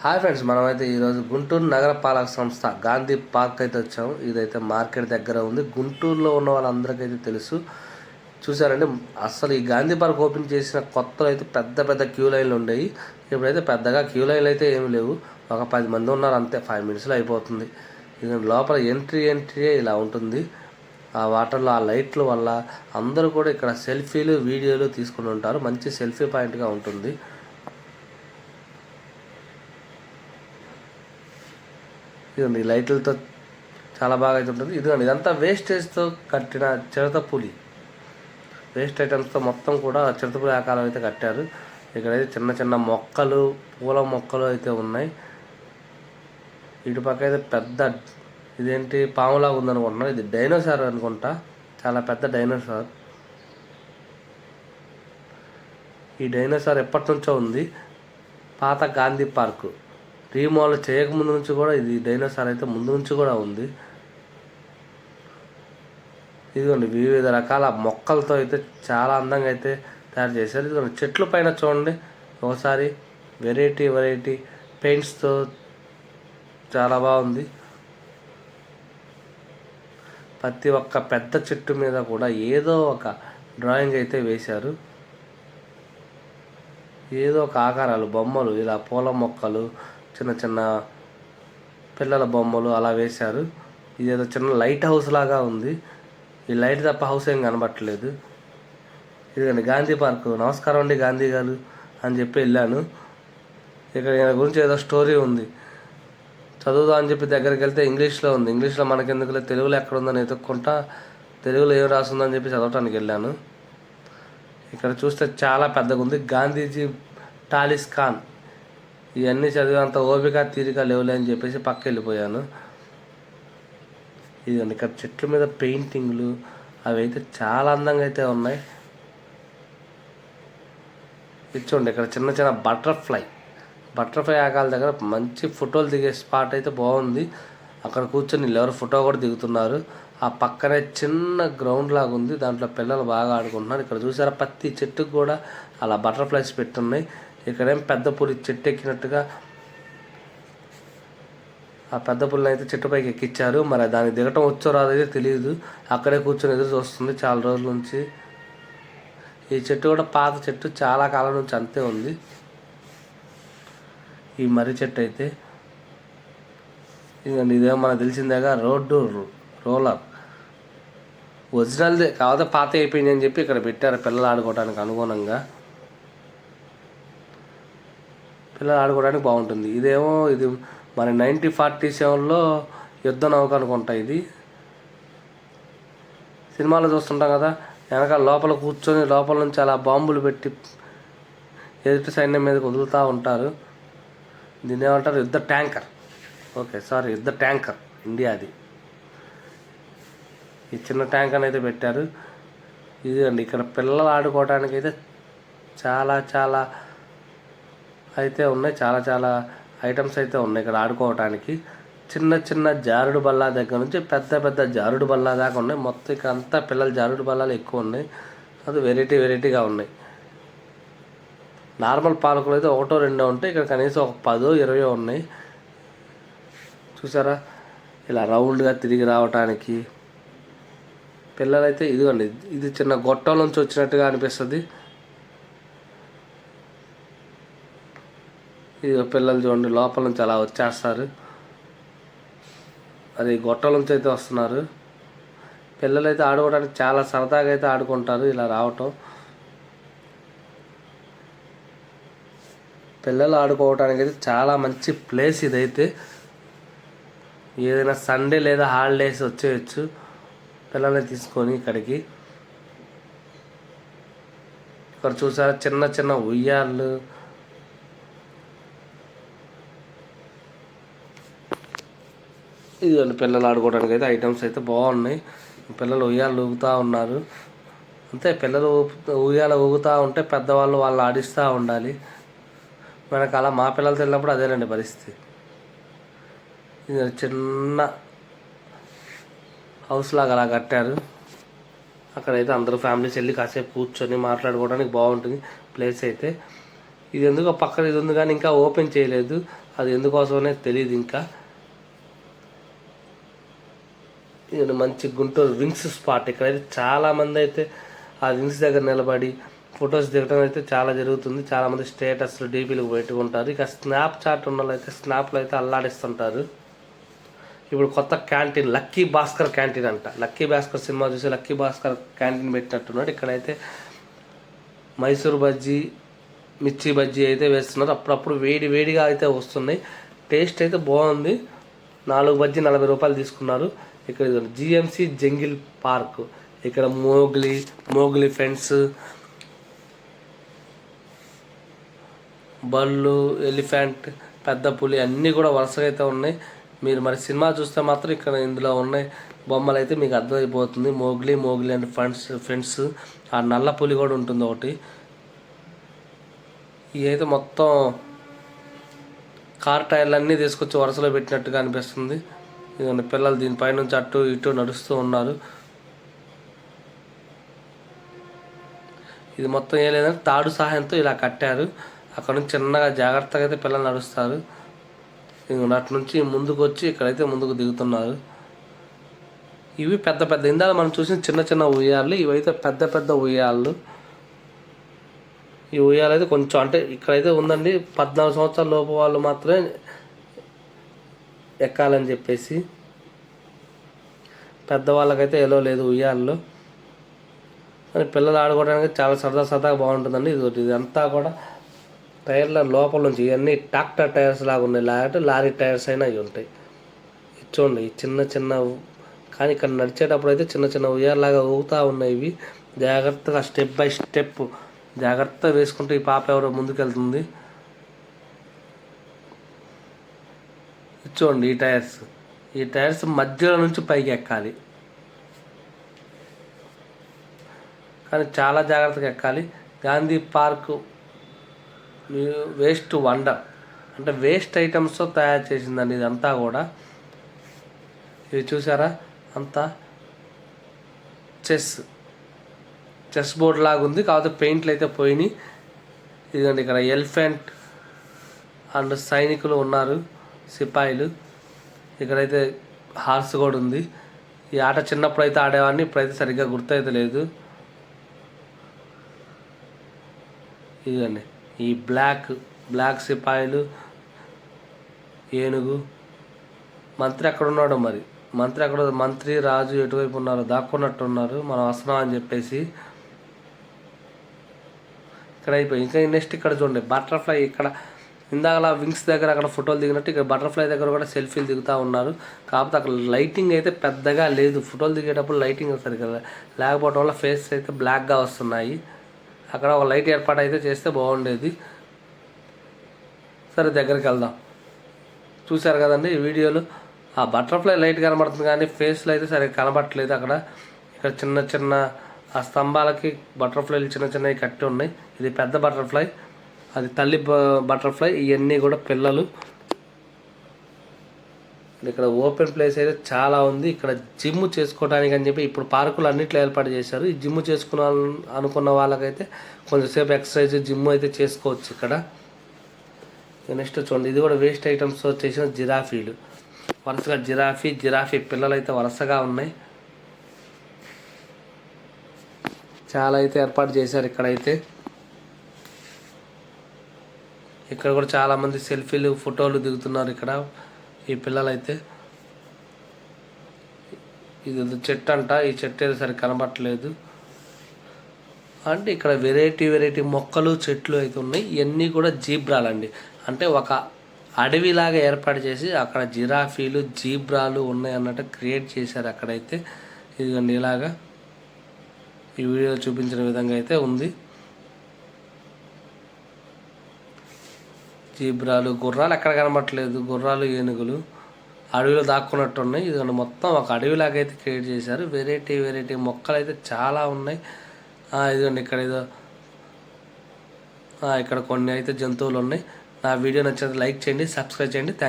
Hi friends మనమైతే ఈరోజు గుంటూరు నగరపాలక సంస్థ గాంధీ పార్క్ అయితే వచ్చాము. ఇదైతే మార్కెట్ దగ్గర ఉంది. గుంటూరులో ఉన్న వాళ్ళందరికైతే తెలుసు. చూసారంటే అసలు ఈ గాంధీ పార్క్ ఓపెన్ చేసిన కొత్తలో అయితే పెద్ద పెద్ద క్యూ లైన్లు ఉండేవి. ఇప్పుడైతే పెద్దగా క్యూ లైన్లు అయితే ఏమి లేవు. ఒక పది మంది ఉన్నారు అంతే ఫైవ్ మినిట్స్లో అయిపోతుంది. ఇది లోపల ఎంట్రీ ఎంట్రీ ఇలా ఉంటుంది. ఆ వాటర్లో ఆ లైట్ల వల్ల అందరూ కూడా ఇక్కడ సెల్ఫీలు వీడియోలు తీసుకుని ఉంటారు. మంచి సెల్ఫీ పాయింట్గా ఉంటుంది. ఇదండి ఈ లైట్లతో చాలా బాగా అయితే ఉంటుంది. ఇదిగోండి ఇదంతా వేస్టేజ్తో కట్టిన చిరత పులి. వేస్ట్ ఐటమ్స్తో మొత్తం కూడా చిరతపులి ఆకారం అయితే కట్టారు. ఇక్కడైతే చిన్న చిన్న మొక్కలు పూల మొక్కలు అయితే ఉన్నాయి. ఇటు పక్క అయితే పెద్ద ఇదేంటి పాములాగా ఉందనుకుంటున్నాను ఇది డైనోసార్ అనుకుంటా. చాలా పెద్ద డైనోసార్ ఈ డైనోసార్ ఎప్పటి నుంచో ఉంది. పాత గాంధీ పార్కు. రీమాల్ చేయకముందు నుంచి కూడా ఇది డైనోసార్ అయితే ముందు నుంచి కూడా ఉంది. ఇదిగోండి వివిధ రకాల మొక్కలతో అయితే చాలా అందంగా అయితే తయారు చేశారు. ఇదిగోండి చెట్ల పైన చూడండి. ఒకసారి వెరైటీ వెరైటీ పెయింట్స్తో చాలా బాగుంది. ప్రతి ఒక్క పెద్ద చెట్టు మీద కూడా ఏదో ఒక డ్రాయింగ్ అయితే వేశారు. ఏదో ఒక ఆకారాలు బొమ్మలు ఇలా పూల మొక్కలు చిన్న చిన్న పిల్లల బొమ్మలు అలా వేశారు. ఇదేదో చిన్న లైట్ హౌస్ లాగా ఉంది. ఈ లైట్ తప్ప హౌస్ ఏం కనబట్టలేదు. ఇదిగండి గాంధీ పార్క్. నమస్కారం అండి గాంధీ గారు అని చెప్పి వెళ్ళాను. ఇక్కడ ఈయన గురించి ఏదో స్టోరీ ఉంది. చదువుదా అని చెప్పి దగ్గరికి వెళ్తే ఇంగ్లీష్లో ఉంది. ఇంగ్లీష్లో మనకెందుకులే? తెలుగులో ఎక్కడ ఉందని ఎదుక్కుంటా తెలుగులో ఏం రాస్తుందని చెప్పి చదవటానికి వెళ్ళాను. ఇక్కడ చూస్తే చాలా పెద్దగా ఉంది గాంధీజీ టాలిస్ ఖాన్. ఇవన్నీ చదివేంత ఓపిక తీరిక లేవులే అని చెప్పేసి పక్క వెళ్ళిపోయాను ఇదిగోండి ఇక్కడ చెట్ల మీద పెయింటింగ్లు అవి అయితే చాలా అందంగా అయితే ఉన్నాయి. ఇది చూడండి ఇక్కడ చిన్న చిన్న బటర్ఫ్లై. బటర్ఫ్లై ఆకాల దగ్గర మంచి ఫోటోలు దిగే స్పాట్ అయితే బాగుంది. అక్కడ కూర్చొని ఎవరు ఫోటో కూడా దిగుతున్నారు. ఆ పక్కనే చిన్న గ్రౌండ్ లాగా ఉంది. దాంట్లో పిల్లలు బాగా ఆడుకుంటున్నారు. ఇక్కడ చూసారా ప్రతి చెట్టుకు కూడా అలా బటర్ఫ్లైస్ పెట్టున్నాయి ఇక్కడేం పెద్ద పులి చెట్టు ఎక్కినట్టుగా ఆ పెద్ద పుల్లని అయితే చెట్టుపైకి ఎక్కించారు మరి దాన్ని దిగటం వచ్చో రాదో తెలియదు. అక్కడే కూర్చొని ఎదురు చూస్తుంది చాలా రోజుల నుంచి. ఈ చెట్టు కూడా పాత చెట్టు చాలా కాలం నుంచి అంతే ఉంది. ఈ మర్రి చెట్టు అయితే ఇదండి ఇదేమో మనకు తెలిసిందేగా రోడ్డు రోలర్. ఒరిజినల్దే కాకపోతే పాత అయిపోయింది అని చెప్పి ఇక్కడ పెట్టారు పిల్లలు ఆడుకోవడానికి అనుగుణంగా. పిల్లలు ఆడుకోవడానికి బాగుంటుంది. ఇదేమో ఇది మన నైన్టీన్ ఫార్టీ సెవెన్లో యుద్ధ నౌక అనుకుంటా ఇది. సినిమాలో చూస్తుంటాం కదా వెనకాల లోపల కూర్చొని లోపల నుంచి అలా బాంబులు పెట్టి ఎదుటి సైన్యం మీద వదులుతూ ఉంటారు. దీన్ని ఏమంటారు? యుద్ధ ట్యాంకర్. ఓకే సారీ యుద్ధ ట్యాంకర్ ఇండియాది ఈ చిన్న ట్యాంకర్ అయితే పెట్టారు. ఇది అండి ఇక్కడ పిల్లలు ఆడుకోవడానికి అయితే చాలా చాలా అయితే ఉన్నాయి. చాలా చాలా ఐటమ్స్ అయితే ఉన్నాయి ఇక్కడ ఆడుకోవటానికి. చిన్న చిన్న జారుడు బల్ల దగ్గర నుంచి పెద్ద పెద్ద జారుడు బల్ల దాకా ఉన్నాయి. మొత్తం ఇక్కడ అంతా పిల్లల జారుడు బల్లాలు ఎక్కువ ఉన్నాయి. అది వెరైటీ వెరైటీగా ఉన్నాయి. నార్మల్ పాలకులు అయితే ఒకటో రెండో ఉంటాయి ఇక్కడ కనీసం ఒక పదో ఇరవయో ఉన్నాయి. చూసారా? ఇలా రౌండ్గా తిరిగి రావటానికి. పిల్లలైతే ఇదిగోండి ఇది చిన్న గొట్టం నుంచి వచ్చినట్టుగా అనిపిస్తుంది. పిల్లలు చూడండి లోపల నుంచి అలా వచ్చేస్తారు. అది గొట్టల నుంచి అయితే వస్తున్నారు. పిల్లలు అయితే ఆడుకోవడానికి చాలా సరదాగా అయితే ఆడుకుంటారు ఇలా రావటం. పిల్లలు ఆడుకోవడానికి అయితే చాలా మంచి ప్లేస్ ఇదైతే. ఏదైనా సండే లేదా హాలిడేస్ వచ్చేయచ్చు. పిల్లల్ని తీసుకొని ఇక్కడికి. ఇక్కడ చూసారా చిన్న చిన్న ఉయ్యాళ్ళు ఇదిగోండి పిల్లలు ఆడుకోవడానికి అయితే ఐటమ్స్ అయితే బాగున్నాయి. పిల్లలు ఉయ్యాలు ఊగుతూ ఉన్నారు. అంతే పిల్లలు ఉయ్యాల ఊగుతూ ఉంటే పెద్దవాళ్ళు వాళ్ళు ఆడిస్తూ ఉండాలి. మనకు అలా మా పిల్లలతో వెళ్ళినప్పుడు అదేనండి పరిస్థితి. ఇది చిన్న హౌస్ లాగా అలా కట్టారు. అక్కడైతే అందరూ ఫ్యామిలీస్ వెళ్ళి కాసేపు కూర్చొని మాట్లాడుకోవడానికి బాగుంటుంది ప్లేస్ అయితే. ఇది ఎందుకో పక్కన ఇది ఉంది కానీ ఇంకా ఓపెన్ చేయలేదు. అది ఎందుకోసమనే తెలియదు ఇంకా ఇది మంచి గుంటూరు వింగ్స్ స్పాట్ ఇక్కడైతే చాలామంది అయితే ఆ వింగ్స్ దగ్గర నిలబడి ఫొటోస్ దిగడం అయితే చాలా జరుగుతుంది. చాలామంది స్టేటస్లు డీపీలు పెట్టుకుంటారు ఇక స్నాప్ చాట్ ఉన్న వాళ్ళు అయితే స్నాప్లు అయితే అల్లాడిస్తుంటారు. ఇప్పుడు కొత్త క్యాంటీన్ లక్కీ భాస్కర్ క్యాంటీన్ అంట. లక్కీ భాస్కర్ సినిమా చూసి లక్కీ భాస్కర్ క్యాంటీన్ పెట్టినట్టున్నాడు. ఇక్కడైతే మైసూర్ బజ్జీ మిర్చి బజ్జీ అయితే వేస్తున్నారు. అప్పుడప్పుడు వేడి వేడిగా అయితే వస్తున్నాయి. టేస్ట్ అయితే బాగుంది. నాలుగు బజ్జీ నలభై రూపాయలు తీసుకున్నారు. ఇక్కడ జిఎంసి జంగిల్ పార్క్. ఇక్కడ మోగ్లీ మోగ్లీ ఫ్రెండ్స్ బళ్ళు ఎలిఫెంట్ పెద్ద పులి అన్నీ కూడా వరుసగా అయితే ఉన్నాయి. మీరు మరి సినిమా చూస్తే మాత్రం ఇక్కడ ఇందులో ఉన్నాయి. బొమ్మలు అయితే మీకు అర్థమైపోతుంది. Mowgli Mowgli and friends friends ఆ నల్ల పులి కూడా ఉంటుంది ఒకటి. ఇవైతే మొత్తం కార్ టైర్లు అన్నీ తీసుకొచ్చి వరుసలో పెట్టినట్టుగా అనిపిస్తుంది. ఇదిగోండి పిల్లలు దీనిపై నుంచి అటు ఇటు నడుస్తూ ఉన్నారు. ఇది మొత్తం ఏం లేదంటే తాడు సహాయంతో ఇలా కట్టారు. అక్కడ నుంచి చిన్నగా జాగ్రత్తగా అయితే పిల్లలు నడుస్తారు. అటు నుంచి ముందుకు వచ్చి ఇక్కడైతే ముందుకు దిగుతున్నారు. ఇవి పెద్ద పెద్ద ఇందాక మనం చూసిన చిన్న చిన్న ఉయ్యాలు ఇవైతే పెద్ద పెద్ద ఉయ్యాలు. ఈ ఉయ్యాలు అయితే కొంచెం అంటే ఇక్కడైతే ఉందండి పద్నాలుగు సంవత్సరాల లోపు వాళ్ళు మాత్రమే ఎక్కాలని చెప్పేసి పెద్దవాళ్ళకైతే ఎలో లేదు ఉయ్యాలలో. కానీ పిల్లలు ఆడుకోవడానికి చాలా సరదా సరదాగా బాగుంటుందండి. ఇది ఒకటి ఇదంతా కూడా టైర్ల లోపల నుంచి ఇవన్నీ ట్రాక్టర్ టైర్స్ లాగా ఉన్నాయి. లేకపోతే లారీ టైర్స్ అయినా అవి ఉంటాయి. చూడండి చిన్న చిన్న కానీ ఇక్కడ నడిచేటప్పుడు అయితే చిన్న చిన్న ఉయ్యాలాగా ఊగుతూ ఉన్నాయి ఇవి. జాగ్రత్తగా స్టెప్ బై స్టెప్ జాగ్రత్తగా వేసుకుంటే ఈ పాప ఎవరో ముందుకెళ్తుంది. చూడండి ఈ టైర్స్. ఈ టైర్స్ మధ్యలో నుంచి పైకి ఎక్కాలి. కానీ చాలా జాగ్రత్తగా ఎక్కాలి. గాంధీ పార్క్ వేస్ట్ వండర్ అంటే వేస్ట్ ఐటమ్స్తో తయారు చేసిందండి ఇదంతా కూడా. ఇది చూసారా? అంతా చెస్. చెస్ బోర్డ్ లాగా ఉంది. కాకపోతే పెయింట్లు అయితే పోయినాయి. ఇదండి ఇక్కడ ఎలిఫెంట్ అండ్ సైనికులు ఉన్నారు. సిపాయిలు. ఇక్కడైతే హార్స్ కూడా ఉంది. ఈ ఆట చిన్నప్పుడు అయితే ఆడేవాడిని ఇప్పుడైతే సరిగ్గా గుర్తయితే లేదు. ఇదండి ఈ బ్లాక్ బ్లాక్ సిపాయిలు ఏనుగు. మంత్రి ఎక్కడ ఉన్నాడో మరి? మంత్రి అక్కడ మంత్రి రాజు ఎటువైపు ఉన్నారు దాక్కున్నట్టు ఉన్నారు. మనం వస్తున్నాం అని చెప్పేసి. ఇక్కడ అయిపోయి ఇంకా నెక్స్ట్ ఇక్కడ చూడండి బటర్ఫ్లై ఇక్కడ ఇందాకలా వింగ్స్ దగ్గర అక్కడ ఫోటోలు దిగినట్టు ఇక్కడ బటర్ఫ్లై దగ్గర కూడా సెల్ఫీలు దిగుతూ ఉన్నారు. కాకపోతే అక్కడ లైటింగ్ అయితే పెద్దగా లేదు. ఫోటోలు దిగేటప్పుడు లైటింగ్ సరిగ్గా లేకపోవడం వల్ల ఫేస్ అయితే బ్లాక్గా వస్తున్నాయి. అక్కడ ఒక లైట్ ఏర్పాటు అయితే చేస్తే బాగుండేది. సరే దగ్గరికి వెళ్దాం. చూశారు కదండి ఈ వీడియోలో. ఆ బటర్ఫ్లై లైట్ కనబడుతుంది కానీ ఫేస్లో అయితే సరిగ్గా కనబడట్లేదు అక్కడ. ఇక్కడ చిన్న చిన్న ఆ స్తంభాలకి బటర్ఫ్లైలు చిన్న చిన్నవి కట్టి ఉన్నాయి. ఇది పెద్ద బటర్ఫ్లై. అది తల్లి బటర్ఫ్లై ఇవన్నీ కూడా పిల్లలు. ఇక్కడ ఓపెన్ ప్లేస్ అయితే చాలా ఉంది. ఇక్కడ జిమ్ చేసుకోవడానికి అని చెప్పి ఇప్పుడు పార్కులు అన్నిట్లో ఏర్పాటు చేశారు. ఈ జిమ్ చేసుకున్న అనుకున్న వాళ్ళకైతే కొంచెంసేపు ఎక్సర్సైజ్ జిమ్ అయితే చేసుకోవచ్చు ఇక్కడ. నెక్స్ట్ చూడండి. ఇది కూడా వేస్ట్ ఐటమ్స్ చేసిన జిరాఫీలు. వరుసగా జిరాఫీ జిరాఫీ పిల్లలు అయితే వరుసగా ఉన్నాయి. చాలా అయితే ఏర్పాటు చేశారు ఇక్కడైతే. ఇక్కడ కూడా చాలామంది సెల్ఫీలు ఫోటోలు దిగుతున్నారు ఇక్కడ. ఈ పిల్లలైతే. ఇది చెట్టు అంట. ఈ చెట్టు సరి కనబట్టలేదు అంటే ఇక్కడ వెరైటీ వెరైటీ మొక్కలు చెట్లు అయితే ఉన్నాయి. ఇవన్నీ కూడా జీబ్రాలండి అంటే ఒక అడవిలాగా ఏర్పాటు చేసి అక్కడ జిరాఫీలు జీబ్రాలు ఉన్నాయి అన్నట్టు క్రియేట్ చేశారు అక్కడైతే. ఇదిగోండి ఇలాగా. ఈ వీడియోలో చూపించిన విధంగా అయితే ఉంది. జీబ్రాలు గుర్రాలు ఎక్కడ కనబట్టలేదు గుర్రాలు ఏనుగులు అడవిలో దాక్కున్నట్టు ఉన్నాయి ఇదిగో మొత్తం ఒక అడవిలాగా అయితే క్రియేట్ చేశారు. వెరైటీ వెరైటీ మొక్కలు అయితే చాలా ఉన్నాయి. ఇదిగోండి ఇక్కడ ఏదో ఇక్కడ కొన్ని అయితే జంతువులు ఉన్నాయి. నా వీడియో నచ్చితే లైక్ చేయండి సబ్స్క్రైబ్ చేయండి. థ్యాంక్